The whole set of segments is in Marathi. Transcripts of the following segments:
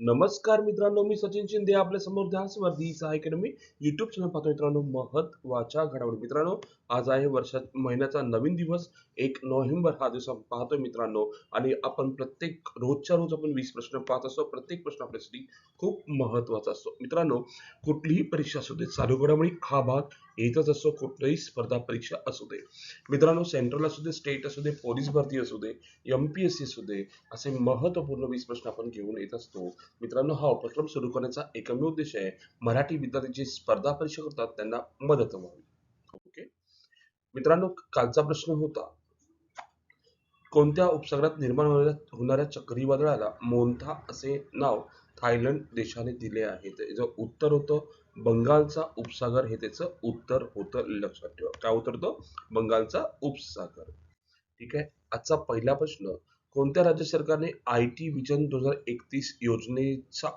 नमस्कार मित्रांनो मी सचिन शिंदे आपल्यासमोर ध्यासवर्धी सहा अकॅडमी युट्यूब चॅनल पाहतो मित्रांनो महत्त्वाच्या घडामोडी. मित्रांनो आज आहे वर्षात महिन्याचा नवीन दिवस एक नोव्हेंबर हा दिवस आपण पाहतोय मित्रांनो. आणि आपण प्रत्येक रोजच्या रोज आपण वीस प्रश्न पाहत असतो प्रत्येक प्रश्न आपल्यासाठी खूप महत्त्वाचा असतो. मित्रांनो कुठलीही परीक्षा असू दे चालू घडामोडी हा भाग येतच असतो कुठलीही स्पर्धा परीक्षा असू दे. मित्रांनो सेंट्रल असू दे स्टेट असू दे पोलीस भरती असू दे एम पी एस सी असू दे असे महत्त्वपूर्ण वीस प्रश्न आपण घेऊन येत असतो. मित्रांनो हा उपक्रम सुरू करण्याचा एकमेव उद्देश आहे. मराठी विद्यार्थी जे स्पर्धा परीक्षा करतात त्यांना मदत व्हावी. ओके मित्रांनो कालचा प्रश्न होता कोणत्या उपसागरात निर्माण होणाऱ्या चक्रीवादळाला मोंथा असे नाव थायलंड देशाने दिले आहे? जो उत्तर होतं बंगालचा उपसागर हे त्याचं उत्तर होतं लक्षात ठेवा. काय उत्तर बंगालचा उपसागर. ठीक आहे? आजचा पहिला प्रश्न कोणत्या राज्य सरकारने आय टी विजन दोन हजार एकतीस योजनेचा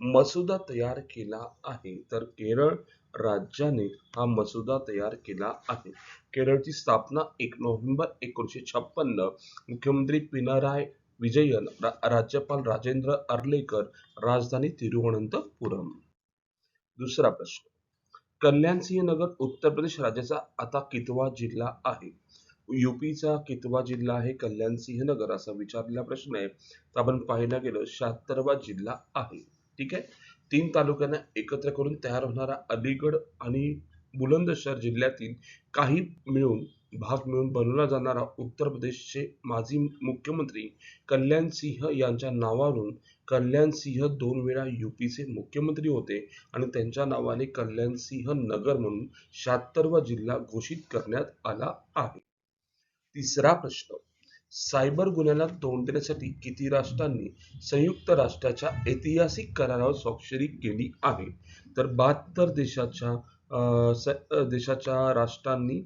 मसुदा तयार केला आहे? तर केरळ राज्याने हा मसुदा तयार केला आहे. केरळची स्थापना एक नोव्हेंबर एकोणीसशे छप्पन्न मुख्यमंत्री पिनाराय विजयन रा- राज्यपाल राजेंद्र अर्लेकर राजधानी तिरुवनंतपुरम. दुसरा प्रश्न. कल्याण सिंह नगर उत्तर प्रदेश राज्याचा आता कितवा जिल्हा आहे? युपीचा कितवा जिल्हा आहे? कल्याण सिंह नगर असा विचारलेला प्रश्न आहे. तर आपण पाहायला गेलो शहात्तरवा जिल्हा आहे. ठीक आहे? तीन तालुक्यांना एकत्र करून तयार होणारा अलीगड आणि बुलंदशहर जिल्ह्यातील काही मिळून भाग मिळून बनवला जाणारा उत्तर प्रदेशचे माजी मुख्यमंत्री कल्याण सिंह यांच्या नावावरून कल्याण सिंह दोन वेळा युपीचे मुख्यमंत्री होते आणि त्यांच्या नावाने कल्याण सिंह नगर म्हणून शहात्तरवा जिल्हा घोषित करण्यात आला आहे. तिसरा प्रश्न सायबर गुन्ह्याला तोंड देण्यासाठी किती राष्ट्रांनी संयुक्त राष्ट्राच्या ऐतिहासिक करारावर स्वाक्षरी केली आहे? तर बहात्तर देशाच्या देशाच्या राष्ट्रांनी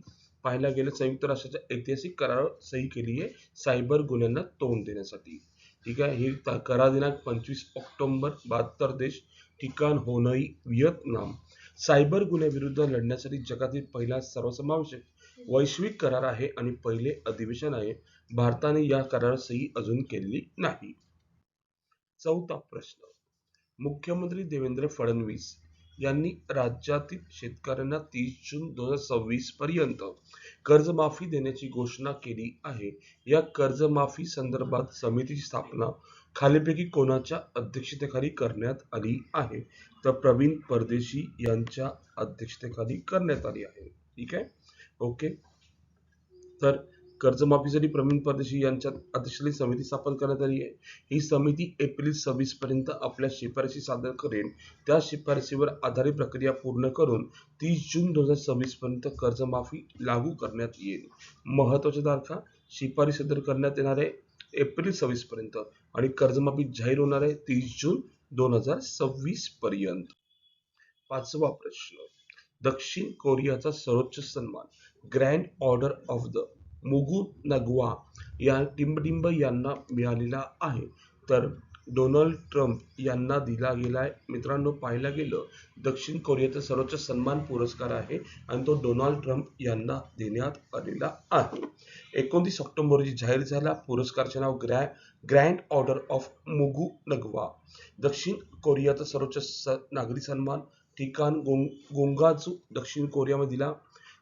पाहायला गेलं संयुक्त राष्ट्राच्या ऐतिहासिक करार सही केली आहे सायबर गुन्ह्यांना तोंड देण्यासाठी. ठीक आहे? ही करार दिनांक पंचवीस ऑक्टोबर बहात्तर देश ठिकाण होनई व्हिएतनाम सायबर गुन्ह्याविरुद्ध लढण्यासाठी जगातील पहिला सर्वसमावेशक वैश्विक करार आहे आणि पहिले अधिवेशन आहे. भारताने या करार सही अजून केलेली नाही. चौथा प्रश्न. मुख्यमंत्री देवेंद्र फडणवीस यांनी राज्यातील शेतकऱ्यांना तीस जून दोन हजार सव्वीस पर्यंत कर्जमाफी देण्याची घोषणा केली आहे. या कर्जमाफी संदर्भात समितीची स्थापना खालीपैकी कोणाच्या अध्यक्षतेखाली करण्यात आली आहे? तर प्रवीण परदेशी यांच्या अध्यक्षतेखाली करण्यात आली आहे. ठीक आहे? ओके. तर कर्जमाफीसाठी प्रवीण परदेशी यांच्या अध्यक्षतेखाली समिती स्थापन करण्यात आली आहे ही समिती एप्रिल सव्वीस पर्यंत आपल्या शिफारशी सादर करेल. त्या शिफारशीवर आधारित प्रक्रिया पूर्ण करून तीस जून दोन हजार सव्वीस पर्यंत कर्जमाफी लागू करण्यात येईल. महत्त्वाच्या तारखा शिफारशी सादर करण्यात येणार आहे एप्रिल सव्वीस पर्यंत आणि कर्जमाफी जाहीर होणार आहे तीस जून दोन हजार सव्वीस पर्यंत. पाचवा प्रश्न दक्षिण कोरियाचा सर्वोच्च सन्मान grand order of the Mugunghwa या टिंबटिंब यांना मिळालेला आहे. तर डोनाल्ड ट्रम्प यांना दिला गेलाय. मित्रांनो पाहायला गेलं दक्षिण कोरियाचा सर्वोच्च सन्मान पुरस्कार आहे आणि तो डोनाल्ड ट्रम्प यांना देण्यात आलेला आहे. एकोणतीस ऑक्टोबर रोजी जाहीर झाला पुरस्कारचे नाव ग्रॅ grand order of Mugunghwa. दक्षिण कोरियाचा सर्वोच्च स नागरी सन्मान ठिकाण गोंग गोंगाजू दक्षिण कोरियामध्ये दिला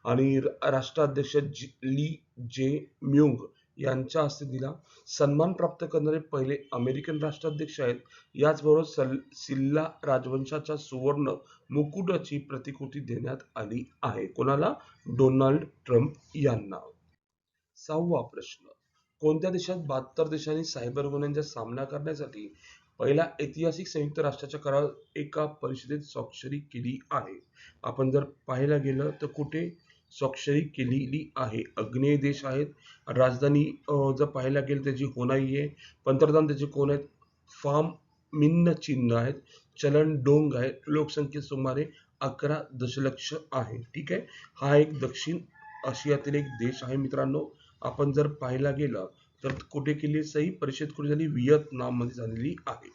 आणि राष्ट्राध्यक्ष जी ली जे म्युंग यांच्या हस्ते दिला. सन्मान प्राप्त करणारे पहिले अमेरिकन राष्ट्राध्यक्ष आहेत. याचबरोबर सल सिल्ला राजवंशाच्या सुवर्ण मुकुटाची प्रतिकृती देण्यात आली आहे. कोणाला? डोनाल्ड ट्रम्प यांना. सहावा प्रश्न. कोणत्या देशात बहात्तर देशांनी सायबर गुन्ह्यांचा सामना करण्यासाठी पहिला ऐतिहासिक संयुक्त राष्ट्राच्या करार एका परिषदेत स्वाक्षरी केली आहे? आपण जर पाहायला गेलं तर कुठे? स्वाक्षरी केलेली आहे. अग्नेय देश आहेत. राजधानी जर पाहायला गेलं त्याची होनाई आहे. पंतप्रधान त्याचे कोण आहेत? फार्म मिन्न चिन्ह आहेत. चलन डोंग आहे. लोकसंख्या सुमारे अकरा दशलक्ष आहे. ठीक आहे? हा एक दक्षिण आशियातील एक देश आहे मित्रांनो. आपण जर पाहायला गेलं तर कुठे केली सही परिषद कुठे झाली? व्हिएतनाममध्ये झालेली आहे.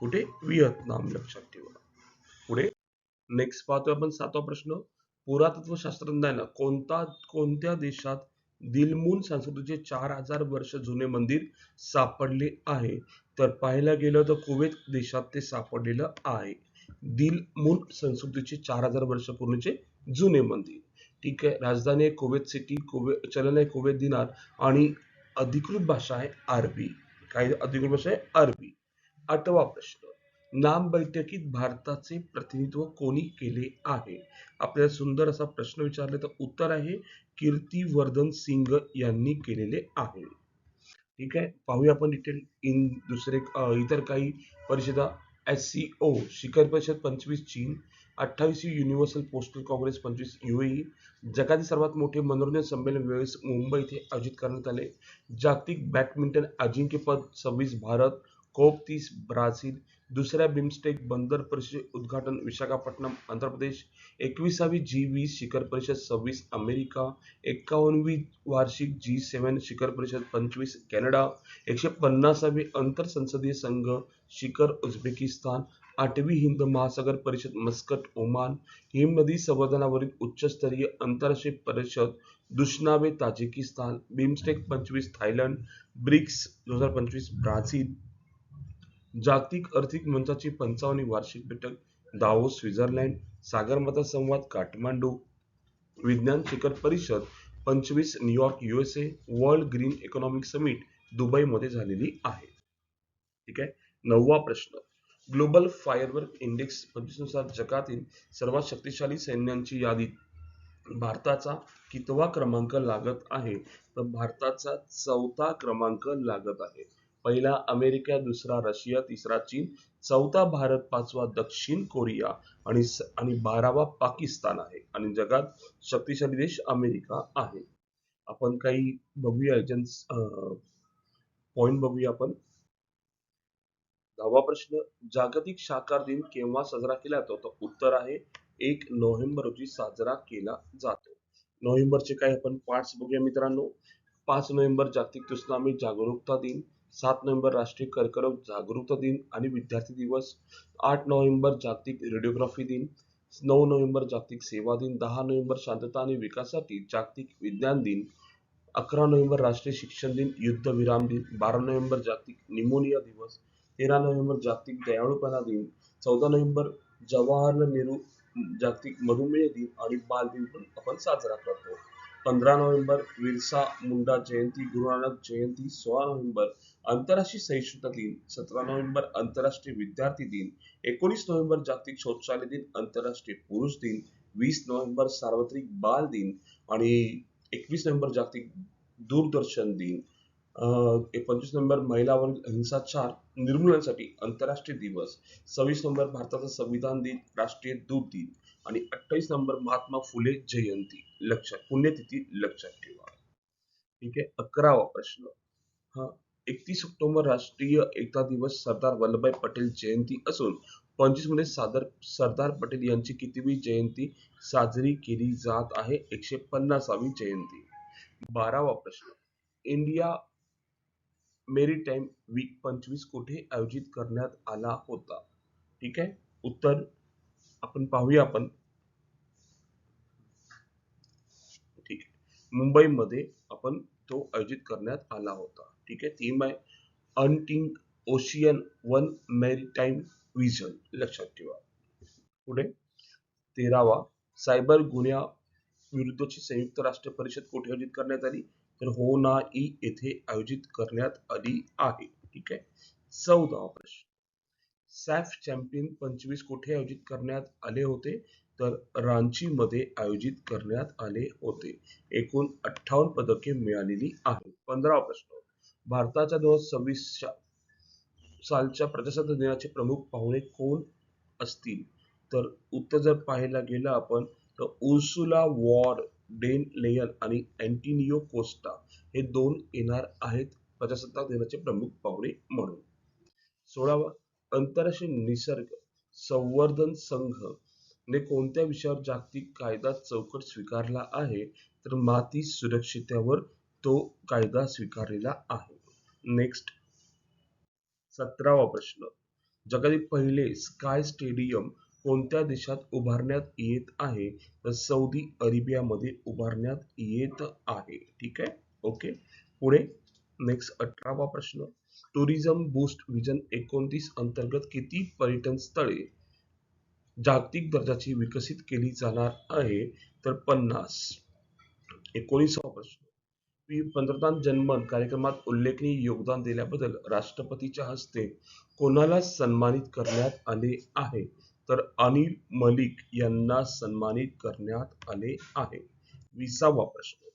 कुठे? व्हिएतनाम. लक्षात ठेवा. पुढे. नेक्स्ट पाहतोय आपण सातवा प्रश्न. पुरातत्व शास्त्रज्ञांना कोणता कोणत्या देशात दिलमून संस्कृतीचे चार हजार वर्ष जुने मंदिर सापडले आहे? तर पाहायला गेलं तर कुवेत देशात ते सापडलेलं आहे. दिलमून संस्कृतीचे चार हजार वर्ष पूर्वीचे जुने मंदिर. ठीक आहे राजधानी आहे कुवेत सिटी कुवे चलन आहे कुवेत दिनार आणि अधिकृत भाषा आहे अरबी. काय अधिकृत भाषा आहे? अरबी. आठवा प्रश्न. नाम बैठकीत भारताचे प्रतिनिधित्व कोणी केले आहे? आपल्याला सुंदर असा प्रश्न विचारले तर उत्तर आहे कीर्तिवर्धन सिंग यांनी केलेले आहे. ठीक आहे पाहूया आपण डिटेल इन दुसरे इतर काही परिषदा. एस सी ओ शिखर परिषद पंचवीस चीन. अठ्ठावीस युनिव्हर्सल पोस्टल काँग्रेस पंचवीस युएई जगातील सर्वात मोठे मनोरंजन संमेलन वेळेस मुंबई येथे आयोजित करण्यात आले. जागतिक बॅडमिंटन अजिंक्यपद सव्वीस भारत. कोप तीस ब्राझील. दुसऱ्या बिमस्टेक बंदर परिषद उद्घाटन विशाखापट्टणम आंध्र प्रदेश. एकविसावी जी वीस शिखर परिषद सव्वीस अमेरिका. एक्कावनवी वार्षिक जी सेवन शिखर परिषद पंचवीस कॅनडा. एकशे पन्नासावी आंतरसंसदीय संघ शिखर उझबेकिस्तान. आठवी हिंद महासागर परिषद मस्कट ओमान. हिमनदी संवर्धनावरील उच्चस्तरीय आंतरराष्ट्रीय परिषद दुष्नावे ताजिकिस्तान. बिमस्टेक पंचवीस थायलंड. ब्रिक्स दोन हजार पंचवीस ब्राझील. जागतिक आर्थिक मंचाची पंचावनी वार्षिक बैठक दावो स्वित्झर्लंड सागरमाथा संवाद काठमांडू. विज्ञान शिखर परिषद पंचवीस New York USA world green economic summit दुबईमध्ये झालेली आहे. ठीक आहे? नववा प्रश्न. ग्लोबल फायरवर्क इंडेक्स पंचवीसनुसार जगातील सर्वात शक्तिशाली सैन्यांची यादी. भारताचा कितवा क्रमांक लागत आहे? तर भारताचा चौथा क्रमांक लागत आहे. पहिला अमेरिका दुसरा रशिया तिसरा चीन चौथा भारत पाचवा दक्षिण कोरिया आणि आणि बारावा पाकिस्तान आहे. आणि जगात शक्तिशाली देश अमेरिका आहे. आपण काही बघूया पॉइंट बघूया आपण. दहावा प्रश्न जागतिक साकार दिन केव्हा साजरा केला जातो? तर उत्तर आहे एक नोव्हेंबर रोजी साजरा केला जातो. नोव्हेंबरचे काही आपण पार्ट्स बघूया मित्रांनो. पाच नोव्हेंबर जागतिक तुस्नामी जागरूकता दिन. सात नोव्हेंबर राष्ट्रीय कर्करोग जागरूकता दिन आणि विद्यार्थी दिवस. आठ नोव्हेंबर जागतिक रेडिओग्राफी दिन. नऊ नोव्हेंबर जागतिक सेवा दिन. दहा नोव्हेंबर शांतता आणि विकासासाठी जागतिक विज्ञान दिन. अकरा नोव्हेंबर राष्ट्रीय शिक्षण दिन युद्ध विराम दिन. बारा नोव्हेंबर जागतिक निमोनिया दिवस. तेरा नोव्हेंबर जागतिक दयाळूपणा दिन. चौदा नोव्हेंबर जवाहरलाल नेहरू जागतिक मधुमेह दिन आणि बाल दिन पण आपण साजरा करतो. पंधरा नोव्हेंबर विरसा मुंडा जयंती गुरु नानक जयंती सोळा नोव्हेंबर आंतरराष्ट्रीय सहिष्णुता दिन सतरा नोव्हेंबर आंतरराष्ट्रीय विद्यार्थी दिन एकोणीस नोव्हेंबर जागतिक शौचालय दिन आंतरराष्ट्रीय पुरुष दिन वीस नोव्हेंबर सार्वत्रिक बाल दिन आणि एकवीस नोव्हेंबर जागतिक दूरदर्शन दिन. पंचवीस नोव्हेंबर महिलावरील हिंसाचार निर्मूलनासाठी आंतरराष्ट्रीय दिवस. सव्वीस नोव्हेंबर भारताचा संविधान दिन राष्ट्रीय दूध दिन. आणि अठ्ठावीस नंबर महात्मा फुले जयंती. लक्षात पुण्यतिथी लक्षात ठेवा. ठीक आहे अकरावा प्रश्न. हा एकतीस ऑक्टोबर राष्ट्रीय एकता दिवस सरदार वल्लभभाई पटेल जयंती असून पंचवीसमध्ये सादर सरदार पटेल यांची कितीवी जयंती साजरी केली जात आहे? एकशे पन्नासावी जयंती. बारावा प्रश्न. इंडिया मेरीटाईम वीक पंचवीस कुठे आयोजित करण्यात आला होता? ठीक आहे उत्तर आपण पाहूया आपण. ठीक आहे. मुंबईमध्ये आपण तो आयोजित करण्यात आला होता. ठीक आहे. थीम आहे uniting ocean one maritime vision लक्षात ठेवा. पुढे तेरावा सायबर गुन्ह्या विरुद्धची संयुक्त राष्ट्र परिषद कुठे आयोजित करण्यात आली? तर हो ना ई येथे आयोजित करण्यात आली आहे. ठीक आहे. चौदावा प्रश्न. सॅफ चॅम्पियन पंचवीस कुठे आयोजित करण्यात आले होते? तर रांची मध्ये आयोजित करण्यात आले होते. एकूण अठ्ठावन्न पदके मिळालेली आहेत. पंधरावा प्रश्न भारताच्या दोन हजार सव्वीस सालच्या प्रजासत्ताक दिनाचे प्रमुख पाहुणे कोण असतील? तर उत्तर जर पाहायला गेलं आपण तर उर्सुला वॉर डेन लेयन आणि अँटिनियो कोस्टा हे दोन येणार आहेत प्रजासत्ताक दिनाचे प्रमुख पाहुणे म्हणून. सोळावा आंतरराष्ट्रीय निसर्ग संवर्धन संघ ने कोणत्या विषयावर जागतिक कायदा चौकट स्वीकारला आहे? तर माती सुरक्षिततेवर तो कायदा स्वीकारलेला आहे. नेक्स्ट सतरावा प्रश्न. जगातील पहिले स्काय स्टेडियम कोणत्या देशात उभारण्यात येत आहे? तर सौदी अरेबियामध्ये उभारण्यात येत आहे. ठीक आहे? ओके. पुढे. नेक्स्ट अठरावा प्रश्न. टुरिझम बूस्ट विजन एकोणतीस अंतर्गत किती पर्यटन स्थळे जागतिक दर्जाची विकसित केली जाणार आहे? तर पन्नास. एकोणीसावा प्रश्न. पी- पंतप्रधान जनमन कार्यक्रमात उल्लेखनीय योगदान दिल्याबद्दल राष्ट्रपतीच्या हस्ते कोणाला सन्मानित करण्यात आले आहे? तर अनिल मलिक यांना सन्मानित करण्यात आले आहे. विसावा प्रश्न.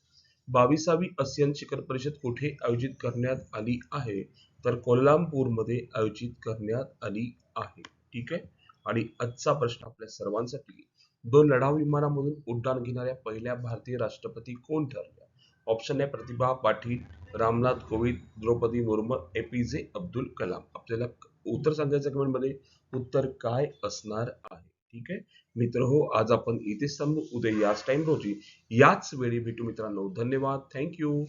बावीसावी आसियान शिखर परिषद कुठे आयोजित करण्यात आली आहे? तर कोल्हापूरमध्ये आयोजित करण्यात आली आहे. ठीक आहे? आणि आजचा प्रश्न आपल्या सर्वांसाठी दोन लढाऊ विमानामधून उड्डाण घेणाऱ्या पहिल्या भारतीय राष्ट्रपती कोण ठरल्या? ऑप्शन आहे प्रतिभा पाटील रामनाथ कोविंद द्रौपदी मुर्मू एपीजे अब्दुल कलाम. आपल्याला उत्तर सांगायचं कमेंटमध्ये उत्तर काय असणार आहे? ठीक आहे? मित्र हो आज आपण इथेच थांबू. उद्या याच टाइम रोजी याच वेळी भेटू मित्रांनो. धन्यवाद. थँक्यू